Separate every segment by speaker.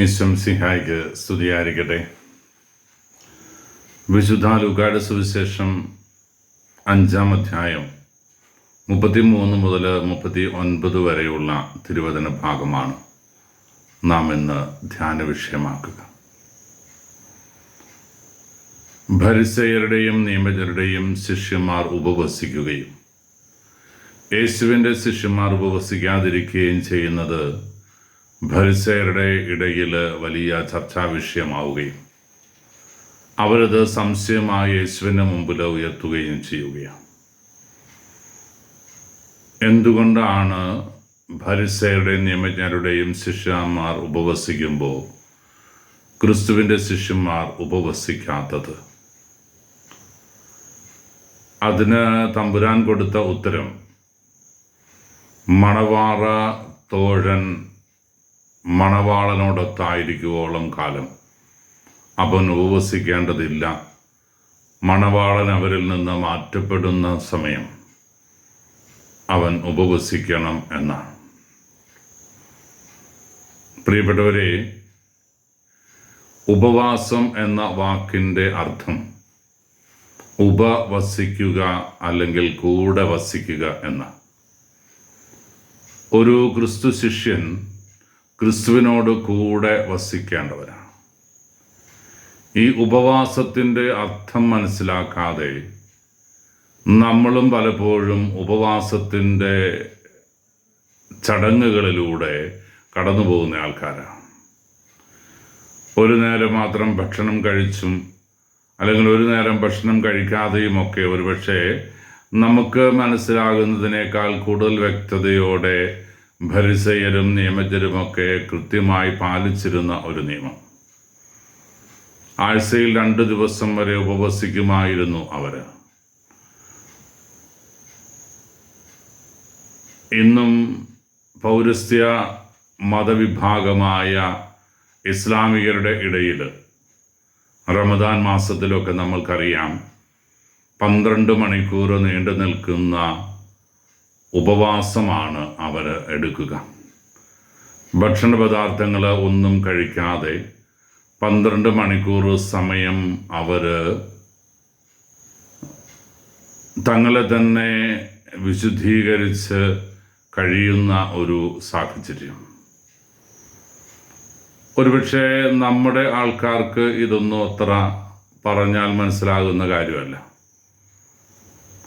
Speaker 1: ഈശ്വം സിഹായിക്ക് സ്തുതിയായിരിക്കട്ടെ. വിശുദ്ധ സുവിശേഷം അഞ്ചാം അധ്യായം മുപ്പത്തി മൂന്ന് മുതൽ മുപ്പത്തി ഒൻപത് വരെയുള്ള തിരുവചന ഭാഗമാണ് നാം ഇന്ന് ധ്യാന വിഷയമാക്കുക. ഭരിസയരുടെയും നിയമജരുടെയും ശിഷ്യന്മാർ ഉപവസിക്കുകയും യേശുവിന്റെ ശിഷ്യന്മാർ ഉപവസിക്കാതിരിക്കുകയും ചെയ്യുന്നത് ഭരിസയരുടെ ഇടയിൽ വലിയ ചർച്ചാ വിഷയമാവുകയും അവരത് സംശയമായി യേശുവിന്റെ മുമ്പിൽ ഉയർത്തുകയും ചെയ്യുകയാണ്. എന്തുകൊണ്ടാണ് ഭരിസയരുടെയും നിയമജ്ഞരുടെയും ശിഷ്യന്മാർ ഉപവസിക്കുമ്പോൾ ക്രിസ്തുവിന്റെ ശിഷ്യന്മാർ ഉപവസിക്കാത്തത്? അതിന് തമ്പുരാൻ കൊടുത്ത ഉത്തരം മണവാറ തോഴൻ മണവാളനോടൊത്തായിരിക്കുവോളം കാലം. അവൻ ഉപവസിക്കേണ്ടതില്ല മണവാളൻ അവരിൽ നിന്ന് മാറ്റപ്പെടുന്ന സമയം. അവൻ ഉപവസിക്കണം എന്നാണ്. പ്രിയപ്പെട്ടവരെ ഉപവാസം എന്ന വാക്കിന്റെ അർത്ഥം ഉപവസിക്കുക അല്ലെങ്കിൽ കൂടെ വസിക്കുക എന്ന ഒരു ക്രിസ്തു ശിഷ്യൻ ക്രിസ്തുവിനോട് കൂടെ വസിക്കേണ്ടവരാണ്. ഈ ഉപവാസത്തിന്റെ അർത്ഥം മനസ്സിലാക്കാതെ നമ്മളും പലപ്പോഴും ഉപവാസത്തിന്റെ ചടങ്ങുകളിലൂടെ കടന്നു പോകുന്ന ആൾക്കാരാണ്. ഒരു നേരം മാത്രം ഭക്ഷണം കഴിച്ചും അല്ലെങ്കിൽ ഒരു നേരം ഭക്ഷണം കഴിക്കാതെയും ഒക്കെ ഒരുപക്ഷെ നമുക്ക് മനസ്സിലാകുന്നതിനേക്കാൾ കൂടുതൽ വ്യക്തതയോടെ ഭരിസയരും നിയമജരുമൊക്കെ കൃത്യമായി പാലിച്ചിരുന്ന ഒരു നിയമം. ആഴ്ചയിൽ രണ്ട് ദിവസം വരെ ഉപവസിക്കുമായിരുന്നു അവർ ഇന്നും പൗരസ്ത്യ മതവിഭാഗമായ ഇസ്ലാമികരുടെ ഇടയിൽ റമദാൻ മാസത്തിലൊക്കെ നമ്മൾക്കറിയാം പന്ത്രണ്ട് മണിക്കൂർ നീണ്ടു നിൽക്കുന്ന ഉപവാസമാണ് അവർ എടുക്കുക. ഭക്ഷണ പദാർത്ഥങ്ങൾ ഒന്നും കഴിക്കാതെ പന്ത്രണ്ട് മണിക്കൂർ സമയം അവർ തങ്ങളെ തന്നെ വിശുദ്ധീകരിച്ച് കഴിയുന്ന ഒരു സാഹചര്യം. ഒരുപക്ഷെ നമ്മുടെ ആൾക്കാർക്ക് ഇതൊന്നും അത്ര പറഞ്ഞാൽ മനസ്സിലാകുന്ന കാര്യമല്ല.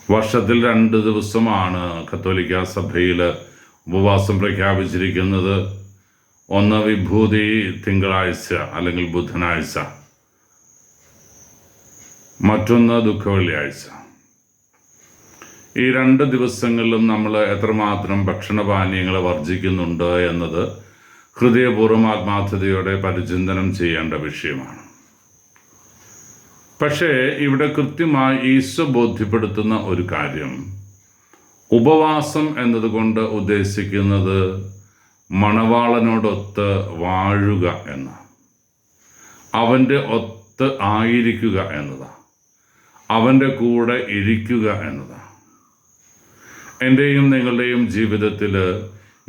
Speaker 1: വർഷത്തിൽ രണ്ട് ദിവസമാണ് കത്തോലിക്ക സഭയിൽ ഉപവാസം പ്രഖ്യാപിച്ചിരിക്കുന്നത്. ഒന്ന് വിഭൂതി തിങ്കളാഴ്ച അല്ലെങ്കിൽ ബുധനാഴ്ച. മറ്റൊന്ന് ദുഃഖവെള്ളിയാഴ്ച. ഈ രണ്ട് ദിവസങ്ങളിലും നമ്മൾ എത്രമാത്രം ഭക്ഷണപാനീയങ്ങളെ വർജിക്കുന്നുണ്ട് എന്നത് ഹൃദയപൂർവം ആത്മാർത്ഥതയോടെ പരിചിന്തനം ചെയ്യേണ്ട വിഷയമാണ്. പക്ഷേ ഇവിടെ കൃത്യമായി ഈശോ ബോധ്യപ്പെടുത്തുന്ന ഒരു കാര്യം. ഉപവാസം എന്നതുകൊണ്ട് ഉദ്ദേശിക്കുന്നത് മണവാളനോടൊത്ത് വാഴുക എന്ന. അവന്റെ ഒത്ത് ആയിരിക്കുക എന്നതാണ് അവന്റെ കൂടെ ഇരിക്കുക എന്നതാണ് എന്റെയും നിങ്ങളുടെയും ജീവിതത്തിൽ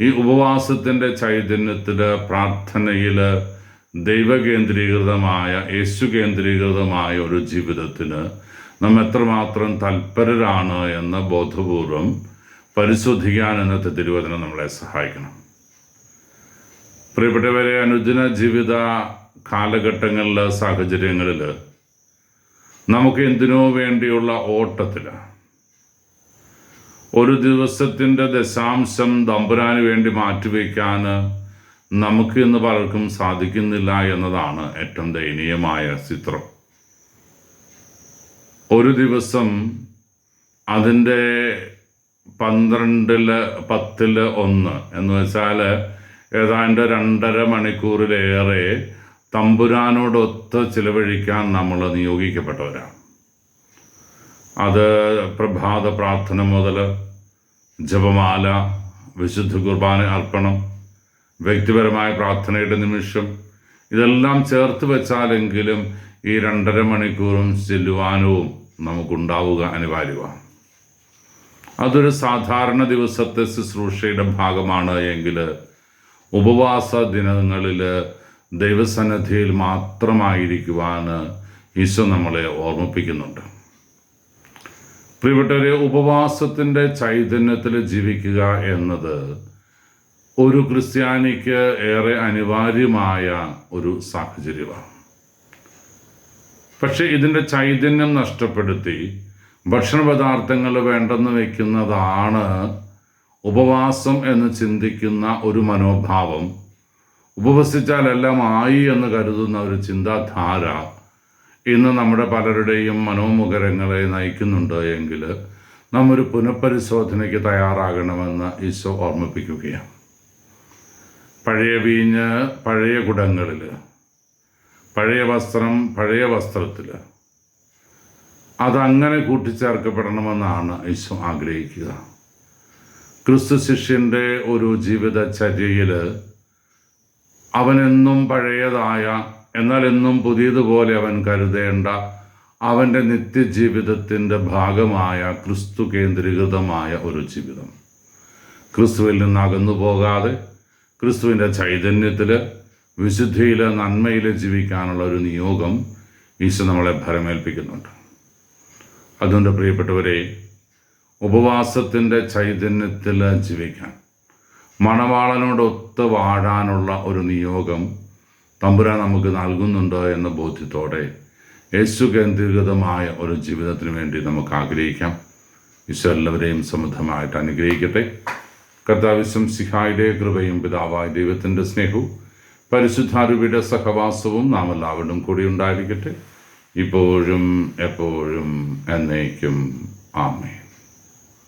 Speaker 1: ഈ ഉപവാസത്തിന്റെ ചൈതന്യത്തിൽ പ്രാർത്ഥനയിൽ ദൈവകേന്ദ്രീകൃതമായ യേശു കേന്ദ്രീകൃതമായ ഒരു ജീവിതത്തിന് നാം എത്രമാത്രം തൽപരരാണ് എന്ന ബോധപൂർവം പരിശോധിക്കാൻ ഇന്നത്തെ തിരുവചനം നമ്മളെ സഹായിക്കണം. പ്രിയപ്പെട്ടവരെ അനുദിന ജീവിത കാലഘട്ടങ്ങളിൽ സാഹചര്യങ്ങളിൽ നമുക്ക് എന്തിനോ വേണ്ടിയുള്ള ഓട്ടത്തിൽ ഒരു ദിവസത്തിന്റെ ദശാംശം തമ്പുരാന് വേണ്ടി മാറ്റിവെക്കാൻ നമുക്ക് ഇന്ന് പലർക്കും സാധിക്കുന്നില്ല എന്നതാണ് ഏറ്റവും ദയനീയമായ ചിത്രം. ഒരു ദിവസം അതിന്റെ പന്ത്രണ്ടിൽ പത്തിൽ ഒന്ന് എന്ന് വെച്ചാൽ ഏതാണ്ട് രണ്ടര മണിക്കൂറിലേറെ തമ്പുരാനോടൊത്ത് ചിലവഴിക്കാൻ നമ്മൾ നിയോഗിക്കപ്പെട്ടവരാണ്. അത് പ്രഭാത പ്രാർത്ഥന മുതൽ ജപമാല വിശുദ്ധ കുർബാന അർപ്പണം വ്യക്തിപരമായ പ്രാർത്ഥനയുടെ നിമിഷം ഇതെല്ലാം ചേർത്ത് വെച്ചാലെങ്കിലും ഈ രണ്ടര മണിക്കൂറും ചെല്ലുവാനവും നമുക്കുണ്ടാവുക അനിവാര്യമാണ്. അതൊരു സാധാരണ ദിവസത്തെ ശുശ്രൂഷയുടെ ഭാഗമാണ് എങ്കിൽ ഉപവാസ ദിനങ്ങളിൽ ദൈവസന്നിധിയിൽ മാത്രമായിരിക്കുവാൻ ഈശോ നമ്മളെ ഓർമ്മിപ്പിക്കുന്നുണ്ട്. പ്രിയപ്പെട്ടവരെ ഉപവാസത്തിന്റെ ചൈതന്യത്തിൽ ജീവിക്കുക എന്നത് ഒരു ക്രിസ്ത്യാനിക്ക് ഏറെ അനിവാര്യമായ ഒരു സാഹചര്യമാണ്. പക്ഷെ ഇതിന്റെ ചൈതന്യം നഷ്ടപ്പെടുത്തി ഭക്ഷണപദാർത്ഥങ്ങൾ വേണ്ടെന്ന് വയ്ക്കുന്നതാണ് ഉപവാസം എന്ന് ചിന്തിക്കുന്ന ഒരു മനോഭാവം. ഉപവസിച്ചാൽ എല്ലാം ആയി എന്ന് കരുതുന്ന ഒരു ചിന്താധാര ഇന്ന് നമ്മുടെ പലരുടെയും മനോമുഖരങ്ങളെ നയിക്കുന്നുണ്ട് എങ്കിൽ നമ്മൊരു പുനഃപരിശോധനയ്ക്ക് തയ്യാറാകണമെന്ന് ഈശോ ഓർമ്മിപ്പിക്കുകയാണ്. പഴയ വീഞ്ഞ് പഴയ കുടങ്ങളിൽ പഴയ വസ്ത്രം പഴയ വസ്ത്രത്തിൽ അതങ്ങനെ കൂട്ടിച്ചേർക്കപ്പെടണമെന്നാണ് ഈശോ ആഗ്രഹിക്കുക. ക്രിസ്തു ശിഷ്യന്റെ ഒരു ജീവിതചര്യയിൽ അവനെന്നും പഴയതായ എന്നാൽ എന്നും പുതിയതുപോലെ അവൻ കരുതേണ്ട അവന്റെ നിത്യജീവിതത്തിന്റെ ഭാഗമായ ക്രിസ്തു കേന്ദ്രീകൃതമായ ഒരു ജീവിതം. ക്രിസ്തുവിൽ നിന്ന് അകന്നു പോകാതെ ക്രിസ്തുവിന്റെ ചൈതന്യത്തിൽ വിശുദ്ധിയിൽ നന്മയിൽ ജീവിക്കാനുള്ള ഒരു നിയോഗം ഈശോ നമ്മളെ ഭരമേൽപ്പിക്കുന്നുണ്ട്. അതുകൊണ്ട് പ്രിയപ്പെട്ടവരെ ഉപവാസത്തിന്റെ ചൈതന്യത്തിൽ ജീവിക്കാൻ മണവാളനോടൊത്ത് വാഴാനുള്ള ഒരു നിയോഗം തമ്പുരാൻ നമുക്ക് നൽകുന്നുണ്ടോ എന്ന ബോധ്യത്തോടെ യേശു കേന്ദ്രീകൃതമായ ഒരു ജീവിതത്തിന് വേണ്ടി നമുക്ക് ആഗ്രഹിക്കാം. ഈശോ എല്ലാവരെയും സമൃദ്ധമായിട്ട് അനുഗ്രഹിക്കട്ടെ. കർത്താവിശ്വം സിഹായുടെ കൃപയും പിതാവായ ദൈവത്തിന്റെ സ്നേഹവും പരിശുദ്ധാരുവിയുടെ സഹവാസവും നാം എല്ലാവരും കൂടി ഉണ്ടായിരിക്കട്ടെ. ഇപ്പോഴും എപ്പോഴും എന്നേക്കും. ആമേ